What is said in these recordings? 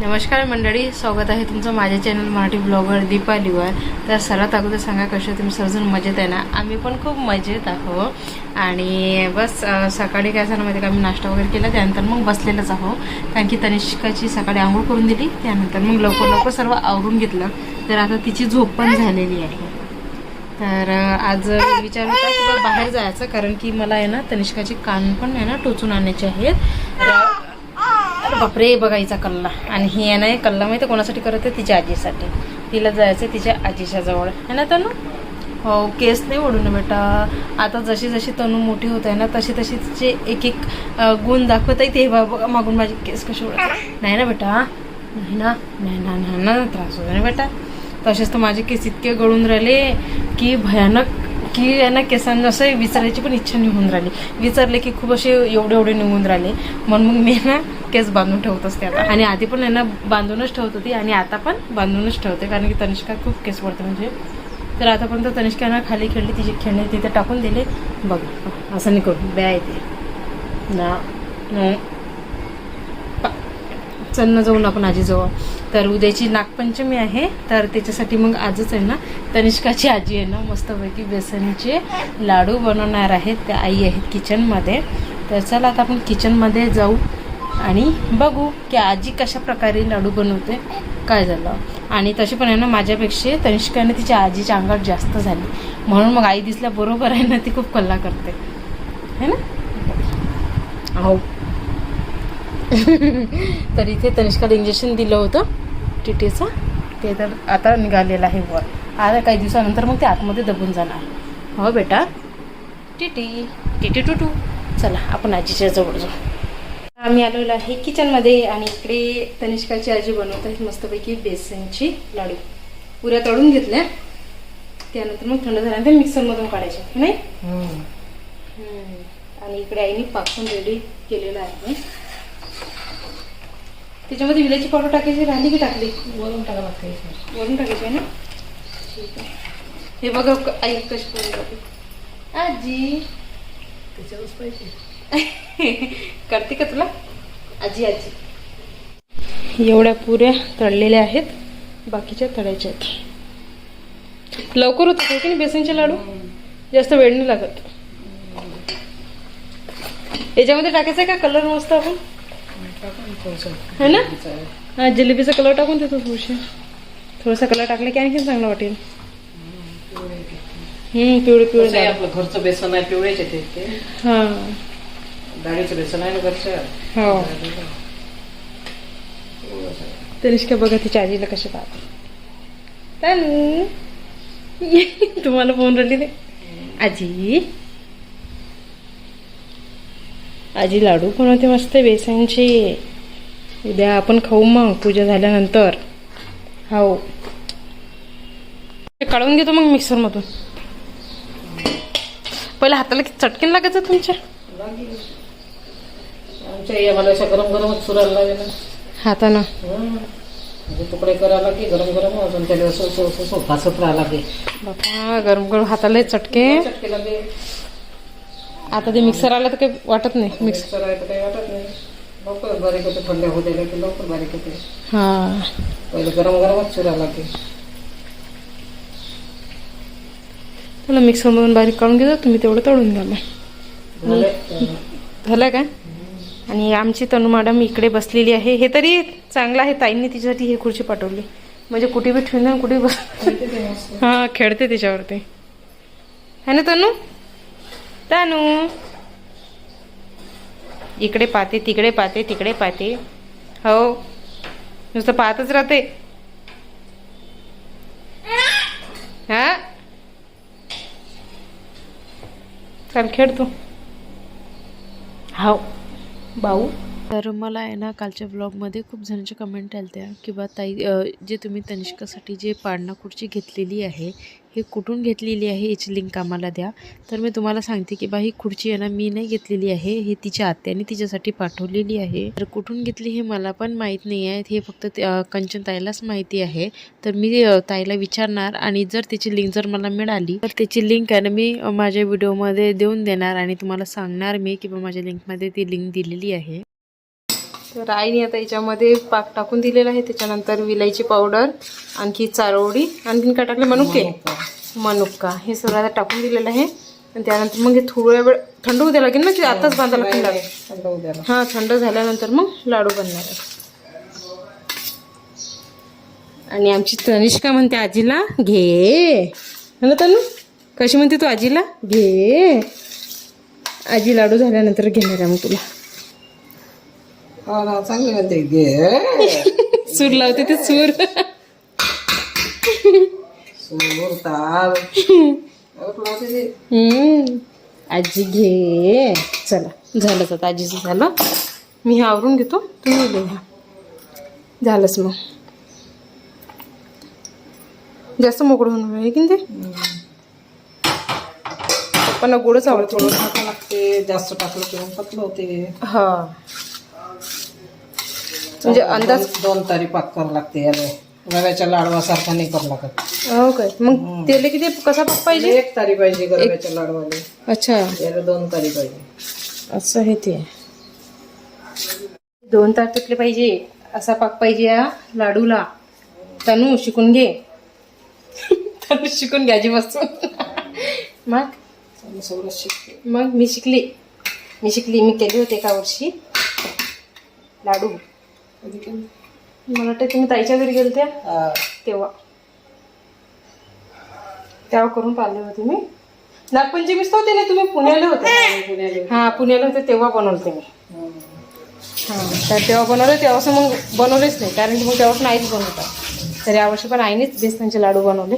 नमस्कार मंडळी स्वागत आहे तुमचं माझ्या चॅनल मराठी ब्लॉगर दीपालीवर तर सर्वात अगोदर सांगा कसे तुम्ही सर्वजण मजेत आहे ना? आम्ही पण खूप मजेत आहो आणि बस सकाळी काय झालं माहिती का? आम्ही नाश्ता वगैरे केला त्यानंतर मग बसलेलंच आहो कारण की तनिष्काची सकाळी आंघोळ करून दिली त्यानंतर मग लवकर लवकर सर्व आवरून घेतलं. तर आता तिची झोप पण झालेली आहे. तर आज विचार होता की बाहेर जायचं कारण की मला आहे ना तनिष्काचे कान पण आहे ना टोचून आणायचे आहेत. बापरे बघायचा कल्ला. आणि ही आहे ना हे कल्ला माहिती कोणासाठी करत आहे? तिच्या आजीसाठी. तिला जायचं आहे तिच्या आजीच्या जवळ. आहे ना तनू? हो केस नाही ओढून बेटा. आता जशी जशी तनू मोठी होत आहे ना तशी तशी तिचे एक एक गुण दाखवत आहे ते बघा बघा मागून माझे केस कसे ओढत. नाही ना बेटा? नाही ना नाही ना नाही ना त्रास होतो ना बेटा. तसेच तर माझे केस इतके गळून राहिले की भयानक की यांना ना केसांना असं विचारायची पण इच्छा निघून राहिली. विचारले की खूप असे एवढे एवढे निघून राहिले. म्हणून मग मी ना केस बांधून ठेवत असते आता. आणि आधी पण यांना बांधूनच ठेवत होती आणि आता पण बांधूनच ठेवते. कारण की तनिष्का खूप केस पडते म्हणजे तर आतापर्यंत तनिष्कांना खाली खेळली तिचे खेळणे तिथे टाकून दिले. बघ असं निघून बॅ येते. ना. चल ना जाऊन आपण आजीजवळ. तर उद्याची नागपंचमी आहे तर त्याच्यासाठी मग आजच आहे ना तनिष्काची आजी आहे ना मस्तपैकी बेसनचे लाडू बनवणार आहेत त्या आई आहेत किचनमध्ये. तर चला आता आपण किचनमध्ये जाऊ आणि बघू की आजी कशा प्रकारे लाडू बनवते काय झालं. आणि तशी पण आहे ना माझ्यापेक्षा तनिष्काने तिच्या आजीच्या अंगात जास्त झाली. म्हणून मग आई दिसल्या बरोबर आहे ना ती खूप कल्ला करते. है ना? हो. तर इथे तनिष्काला इंजेक्शन दिलं होतं टी टीचं ते तर आता निघालेलं आहे वर. आता काही दिवसानंतर मग ते आतमध्ये दबून जाणार. हो बेटा. टिटी टिटी टू टू चला आपण आजीच्या जवळ जाऊ. आम्ही आलेलो आहे किचनमध्ये आणि इकडे तनिष्काची आजी बनवत आहेत मस्तपैकी बेसनची लाडू. पुऱ्या तळून घेतल्या. त्यानंतर मग थंड झाल्यानंतर मिक्सरमधून काढायचे नाही. आणि इकडे आईने पाकून रेडी केलेला आहे. त्याच्यामध्ये विलायची पावडर टाकायची राहिली की टाकली? वरून टाका लागते वरून टाकायची आहे ना? ठीक आहे. हे बघा आई कशी टाकली आजी. त्याच्यावरच पाहिजे. करते का तुला? आजी आजी. एवढ्या पुऱ्या तळलेल्या आहेत बाकीच्या तळायच्या आहेत. लवकर होतं की नाही बेसनचे लाडू? जास्त वेळ नाही लागत. याच्यामध्ये टाकायचं आहे का? कलर मस्त आपण? है ना. हा जिलेबीचा कलर टाकून देतो थोडीशी थोडासा कलर टाकला की आणखीन चांगलं वाटेल. हम्म पिवळे पिवळे. आपलं घरचं बेसन आहे पिवळेचे ते ते हा। डाळीचं बेसन आहे ना घरचं हो. तनिष्का बघा तिच्या आजीला कसे पाहत तुम्हाला फोन राहिली ते आजी। आजी लाडू बनवते मस्त बेसनचे उद्या आपण खाऊ मग पूजा झाल्यानंतर. हो. ते काढून घेतो मग मिक्सरमधून. पहिला हाताला किती चटकीन लागायचं तुमच्या? लागेल. आमच्या या मला अशा गरम गरमच सुरायला लागेल हातानं. म्हणजे तुकडे करायला की गरम गरम अजून त्याला असं असं असं असं भासत राहायला लागे बापा गरम गरम हाताला चटके. चटके लागे आता ते मिक्सर आलं तर काही वाटत नाही. मिक्स मिक्सर आहे तर काही वाटत नाही. लवकर बारीक होते थंड होऊ द्यायला की लवकर बारीक होते. हा. पहिले गरम गरमच लागते. मिक्सरमधून बारीक काढून घेतो तुम्ही तेवढं तळून घ्या मग. झाले? का? आणि आमची तनू मॅडम इकडे बसलेली आहे. हे तरी चांगलं आहे ताईंनी तिच्यासाठी हे खुर्ची पाठवली. म्हणजे कुठे बी ठेवून कुठे बस हा खेळते त्याच्यावरती है ना तनू? तनू? इकडे पाहते तिकडे पाहते तिकडे पाहते. हो. नुसतं पाहतच राहते. हा? चल खेळ तू. हाव. भाऊ तर मला आहे ना कालच्या ब्लॉगमध्ये खूप जणांच्या कमेंट आल्या त्या किंवा ताई जे तुम्ही तनिष्कासाठी जे पाळणा खुर्ची घेतलेली आहे हे कुठून घेतलेली आहे याची लिंक आम्हाला द्या. तर मी तुम्हाला सांगते की बा ही खुर्ची आहे ना मी नाही घेतलेली आहे हे तिच्या आत्याने तिच्यासाठी पाठवलेली आहे. तर कुठून घेतली हे मला पण माहीत नाही आहे हे फक्त कंचन ताईलाच माहिती आहे. तर मी ताईला विचारणार आणि जर त्याची लिंक जर मला मिळाली तर त्याची लिंक आहे ना मी माझ्या व्हिडिओमध्ये देऊन देणार आणि तुम्हाला सांगणार मी की बा माझ्या लिंकमध्ये ती लिंक दिलेली आहे. तर आईने आता याच्यामध्ये पाक टाकून दिलेला आहे. त्याच्यानंतर विलायची पावडर आणखी चारोळी आणखीन काय टाकले? मनुके. मनुका. हे सगळं आता टाकून दिलेलं आहे. आणि त्यानंतर मग हे थोड्या वेळ थंड होऊ द्यायला लागेल ना? की आताच बांधायला लागेल? लागेल थंड होऊ द्यायला. हां थंड झाल्यानंतर मग लाडू बनणार आहे. आणि आमची तनिष्का म्हणते आजीला घे. है ना तनु? कशी म्हणते तू आजीला? घे. आजी लाडू झाल्यानंतर घेणार आहे मग तुला. हा चांगली म्हणते घे सूर लावते ते सूर. सूर ताल. हम्म. आजी घे. चला झालं आता आजीचं झालं. मी हे आवरून घेतो तुम्ही घे घ्या झालंच मग. जास्त मोकळं होणार आहे की ते? पण गोडच आवडतो. थोडं टाकावं लागते जास्त टाकलं किंवा पतलं होते. हा. म्हणजे अंदाज दोन- तारी पाक करावं लागते याला. रव्याच्या लाडवासारखा नाही करावं लागत. हो काय? मग तेल किती कसा पाक पाहिजे? एक तारी पाहिजे रव्याच्या लाडवाले. अच्छा. याला दोन तारी पाहिजे. असं आहे ते. दोन तार तुटले पाहिजे. असा पाक पाहिजे या लाडूला. तनू शिकून घे. तनू शिकून घ्यायची बसून मग? सगळं शिकते. मग मी शिकली. मी शिकली. मी केली होते एका वर्षी. लाडू? मला वाटतं तुम्ही ताईच्या घरी. तेव्हा. तेव्हा करून पाहिले होते मी. नागपंचमीच होते ना तुम्ही पुण्याला होते. हा पुण्याला होते. तेव्हा बनवते मी. हां तर तेव्हा बनवलं तेव्हापासून मग बनवलेच नाही कारण की मग तेव्हापासून आईच बनवतात. तर यावर्षी पण आईनेच बेसनाचे लाडू बनवले.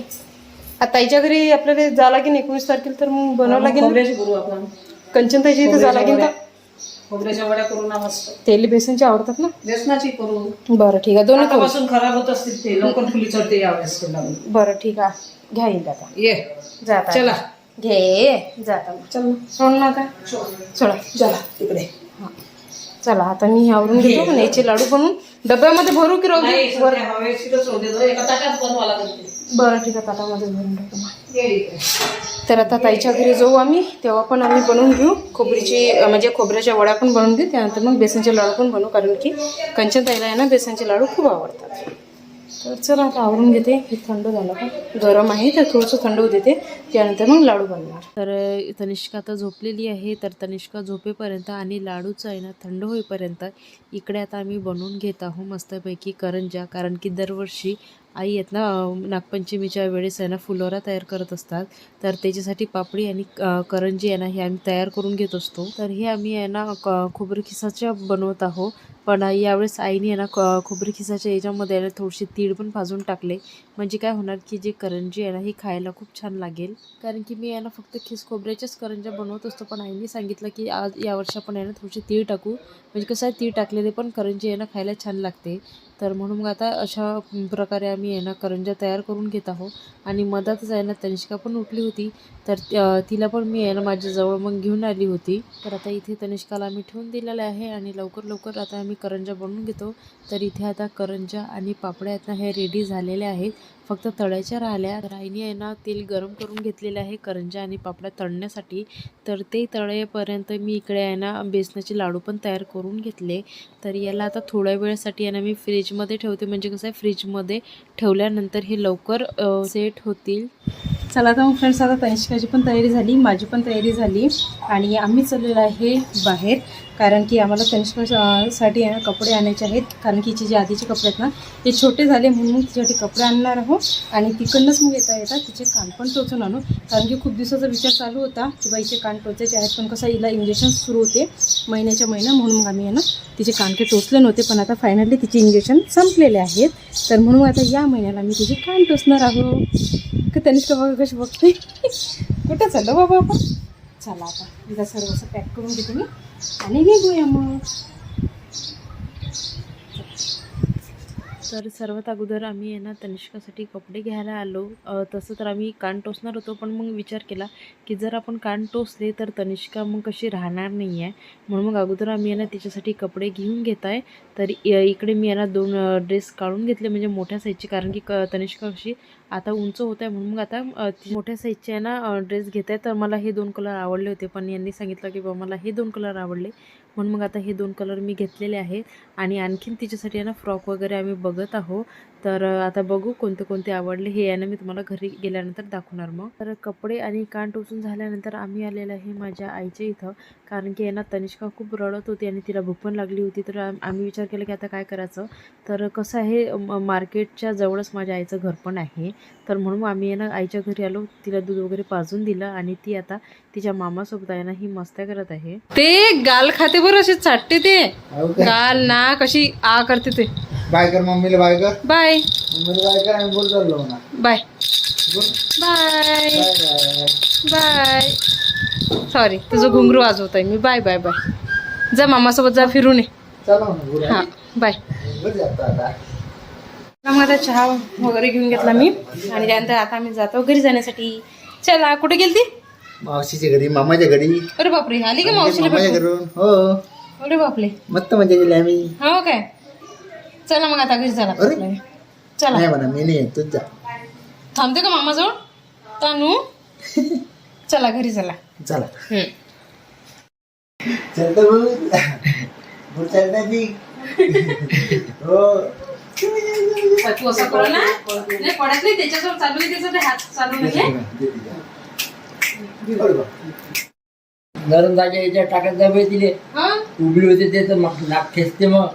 आता ताईच्या घरी आपल्याला जा लागेल एकोणीस तारखेला तर मग बनवावं लागेल कंचन ताईच्या इथे जा लागेल तर खोबऱ्याच्या वड्या करू ना मस्त तेल बेसनचे आवडतात ना? बेसनाची करू बरं ठीक आहे. दोन्ही करू आतापासून खराब होत असतील ते लवकर फुली चढते यावेळेस. बरं ठीक आहे. घ्या येईल आता. ये. जाता चला. घे. जाता चल सोड ना आता. सोडा. चला तिकडे. हां. चला आता मी हे आवरून घेतो आणि याचे लाडू बनवून डब्यामध्ये भरू की राहू दे? बरं. ठीक आहे ताटामध्ये भरून टाकू. तर आता ताईच्या घरी जाऊ आम्ही. तेव्हा पण आम्ही बनवून घेऊ. खोबरीची अं, म्हणजे खोबऱ्याच्या वड्या पण बनवून घेऊ त्यानंतर मग बेसनचे लाडू पण बनवू. कारण की कंचन ताईला आहे ना बेसनचे लाडू खूप आवडतात. तर चला आता आवरून घेते. हे थंड झालं का? गरम आहे तर थोडंसं थंड होऊ देते. त्यानंतर मग लाडू बनणार. तर तनिष्का आता झोपलेली आहे. तर तनिष्का झोपेपर्यंत आणि लाडूचं आहे ना थंड होईपर्यंत इकडे आता आम्ही बनवून घेत आहोत मस्तपैकी करंजा. कारण की दरवर्षी आई आहेत ना नागपंचमीच्या वेळेस आहे ना फुलोरा तयार करत असतात. तर त्याच्यासाठी पापडी आणि करंजी आहे ना हे आम्ही तयार करून घेत असतो. तर हे आम्ही आहे ना क- बनवत आहोत. पण यावेळेस आईने आहे ना क- खोबरं खिसाच्या याच्यामध्ये आहे ना थोडीशी तीळ पण भाजून टाकले. म्हणजे काय होणार की जे करंजी आहे ना ही खायला खूप छान लागेल. कारण की मी आहे ना फक्त खिस खोबऱ्याच्याच करंज्या बनवत असतो पण आईने सांगितलं की आज यावर्षी आपण आहे ना थोडीशी तीळ टाकू. म्हणजे कसं आहे तीळ टाकलेले पण करंजी आहे ना खायला छान लागते. तर म्हणून मग आता अशा प्रकारे आम्ही आहे ना करंजा तयार करून घेत आहोत. आणि मधातच आहे ना तनिष्का पण उठली होती. तर तिला पण मी आहे ना माझ्याजवळ मग घेऊन आली होती. तर आता इथे तनिष्काला आम्ही ठेवून दिलेलं आहे आणि लवकर लवकर आता आम्ही करंजा बनवून घेतो. तर इथे आता करंजा आणि पापड्या आहेत ना हे रेडी झालेल्या आहेत. फक्त तळायच्या राहिल्या. राईनी आहे ना तेल गरम करून घेतलेलं आहे करंजा आणि पापड्या तळण्यासाठी. तर ते तळेपर्यंत मी इकडे आहे ना बेसनाचे लाडू पण तयार करून घेतले. तर याला आता थोड्या वेळासाठी आहे ना मी फ्रीजमध्ये ठेवते. म्हणजे कसं आहे फ्रीजमध्ये ठेवल्यानंतर हे लवकर सेट होतील. चला आता मग फ्रेंड्स आता तनिष्काची पण तयारी झाली माझी पण तयारी झाली. आणि आम्ही चाललेलो आहे बाहेर. कारण की आम्हाला तनिष्का साठी आहे ना कपडे आणायचे आहेत. कारण की हिचे जे आधीचे कपडे आहेत ना ते छोटे झाले म्हणून तिच्यासाठी कपडे आणणार आहोत आणि तिकडनंच मग येता येतात तिचे कान पण टोचून आणू. कारण की खूप दिवसाचा विचार चालू होता की बा हिचे कान टोचायचे आहेत पण कसं हिला इंजेक्शन सुरू होते महिन्याच्या महिना म्हणून मग आम्ही आहे ना तिचे कानके टोचले नव्हते पण आता फायनली तिचे इंजेक्शन संपलेले आहेत. तर म्हणून आता या महिन्याला मी तिचे कान टोचणार आहोत का तनिष्का बघा कशी बघते? कुठं चाललं बाबा आपण? चला आता. एकदा सर्व पॅक करून घेते मी. आणि निघूया मग. तर सर्वात अगोदर आम्ही आहे ना तनिष्कासाठी कपडे घ्यायला आलो. तसं तर आम्ही कान टोचणार होतो पण मग विचार केला की जर आपण कान टोचले तर तनिष्का मग कशी राहणार नाही आहे म्हणून मग अगोदर आम्ही आहे ना तिच्यासाठी कपडे घेऊन घेत आहे तर इकडे मी आहे ना दोन ड्रेस काढून घेतले म्हणजे मोठ्या साईजचे कारण की क तनिष्का कशी आता उंच होत आहे म्हणून मग आता मोठ्या साईजचे आहे ना ड्रेस घेत आहे तर मला हे दोन कलर आवडले होते पण यांनी सांगितलं की बा मला हे दोन कलर आवडले. म्हणून मग आता हे दोन कलर मी घेतलेले आहेत. आणि आणखीन तिच्यासाठी आहे ना फ्रॉक वगैरे आम्ही बघत आहो तर आता बघू कोणते कोणते आवडले. हे आहे ना मी तुम्हाला घरी गेल्यानंतर दाखवणार मग. तर कपडे आणि कान टोचून झाल्यानंतर आम्ही आलेलं आहे माझ्या आईच्या इथं. कारण की आहे ना तनिष्का खूप रडत होती आणि तिला भूक पण लागली होती. तर आम- आम्ही विचार केला की आता काय करायचं? तर कसं आहे मार्केटच्या जवळच माझ्या आईचं घर पण आहे. तर म्हणून मग आम्ही आहे ना आईच्या घरी आलो. तिला दूध वगैरे पाजून दिलं आणि ती आता तिच्या मामासोबत आहे ना ही मस्त्या करत आहे. ते गाल खाते बरं असे चाटते ते. गाल ना कशी आ करते ते. बाय कर मम्मीला बाय कर. बाय. मम्मीला बाय कर आम्ही बोल चाललो ना बाय. बोल. Bye. Bye bye. Bye. Sorry तुझं घुंगरू वाजवत आहे मी. Bye bye bye. जा मामासोबत जा फिरून ये. चला ना हां बाय. बरं जातो आता. चहा वगैरे घेऊन घेतला मी. आणि त्यानंतर आता आम्ही जातो घरी जाण्यासाठी. चला कुठे गेलती? मावशीच्या घरी मामाच्या घरी. अरे बापरे आली का मावशीला मामाच्या भेटून? घरून? हो. अरे बापरे. मस्त मजा केली आम्ही. हो काय? चला मग आता घरी चला. अरे? चला. नाही म्हणा मी नाही येत, तूच जा. थांबते का मामाजवळ? तानू? चला घरी चला. चला. हम्म. चलतो बोल बोल चलता जी हो. तू असं करू ना? नाही पडत नाही त्याच्याजवळ चालू आहे त्याचा ते हात चालू नाही नरम जागे याच्या टाकत जावे तिले हा? उभी होते ते तर मग नाक ठेचते मग.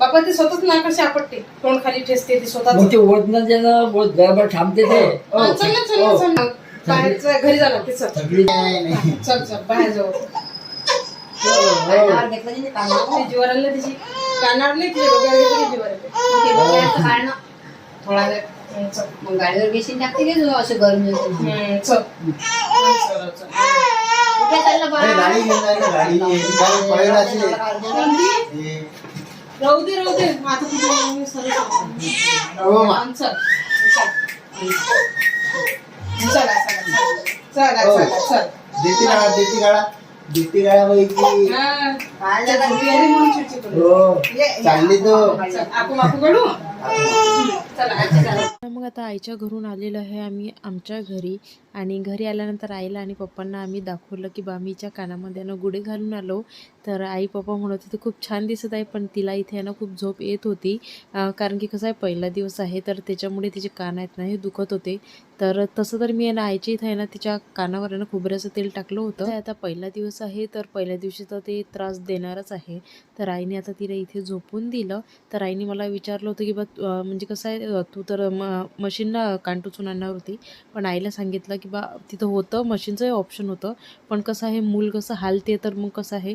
बाबा ते स्वतःच नाकाशी आपटते तोंड खाली ठेचते ते स्वतःच मग ते ओढणं ना बहुत गडबड थांबते ते हा, चल ना चल ना चल ना बाहेर चल, घरी जाणार ते चल सगळी नाही नाही चल चल बाहेर जाऊ कानावर घेतलं की नाही कानावर? ते जीवर आलं तिची कानावर नाही तिच्या डोक्यावर घेतलं की जीवर आलं. ते डोक्याचं काढणं. थोडा वेळ हम्म, चल मग गाडीवर घेशील टाकते की तू असं गरमी होते म्हणून? हम्म, चल चल, चल. कुठे चाललं अरे, बा? गाडी घेऊन जाय ना, गाडी गाडी पळेल अशी. कोणती? हे, राहू दे राहू दे. आता तुझं मी सरळ सांगते. चल चल चला. चला. चला देती देती देती पैकी हा. चालली तो. आपण चला. मग आता आईच्या घरून आलेलो आहे आम्ही आमच्या घरी. आणि घरी आल्यानंतर आईला आणि पप्पांना आम्ही दाखवलं की बामीच्या कानामध्ये ना गुडे घालून आलो. तर आई पप्पा म्हणत होते खूप छान दिसत आहे पण तिला इथे यानं ना खूप झोप येत होती. कारण की कसं आहे पहिला दिवस आहे तर त्याच्यामुळे तिचे कान आहेत ना हे दुखत होते. तर तसं तर मी आहे ना आईच्या इथे आहे ना तिच्या कानावर आहे ना खोबऱ्याचं तेल टाकलं होतं. आता पहिला दिवस आहे तर पहिल्या दिवशी तर ते त्रास देणारच आहे. तर आईने आता तिला इथे झोपून दिलं. तर आईने मला विचारलं होतं की बा तू- म्हणजे कसं आहे तू तर म मशीनला कान आणणार होती. पण आईला सांगितलं की बा तिथं होतं मशीनचं ऑप्शन होतं. पण कसं आहे मूल कसं हालते तर मग कसं आहे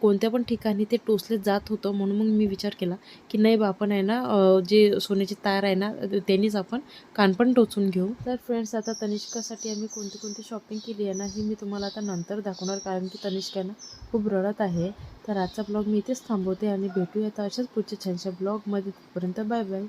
कोणत्या पण ठिकाणी ते टोचले जात होतं म्हणून मग मी विचार केला की नाही बा आपण आहे ना जे सोन्याची तार आहे ना त्यांनीच आपण कान पण टोचून घेऊ. तर फ्रेंड्स आता तनिष्कासाठी आम्ही कोणती कोणती शॉपिंग केली आहे ना ही मी तुम्हाला आता नंतर दाखवणार कारण की तनिष्का ना खूप रडत आहे. तर आजचा ब्लॉग मी इथेच थांबवते आणि भेटूया तर अशाच पुढच्या छानशा ब्लॉगमध्ये तोपर्यंत बाय बाय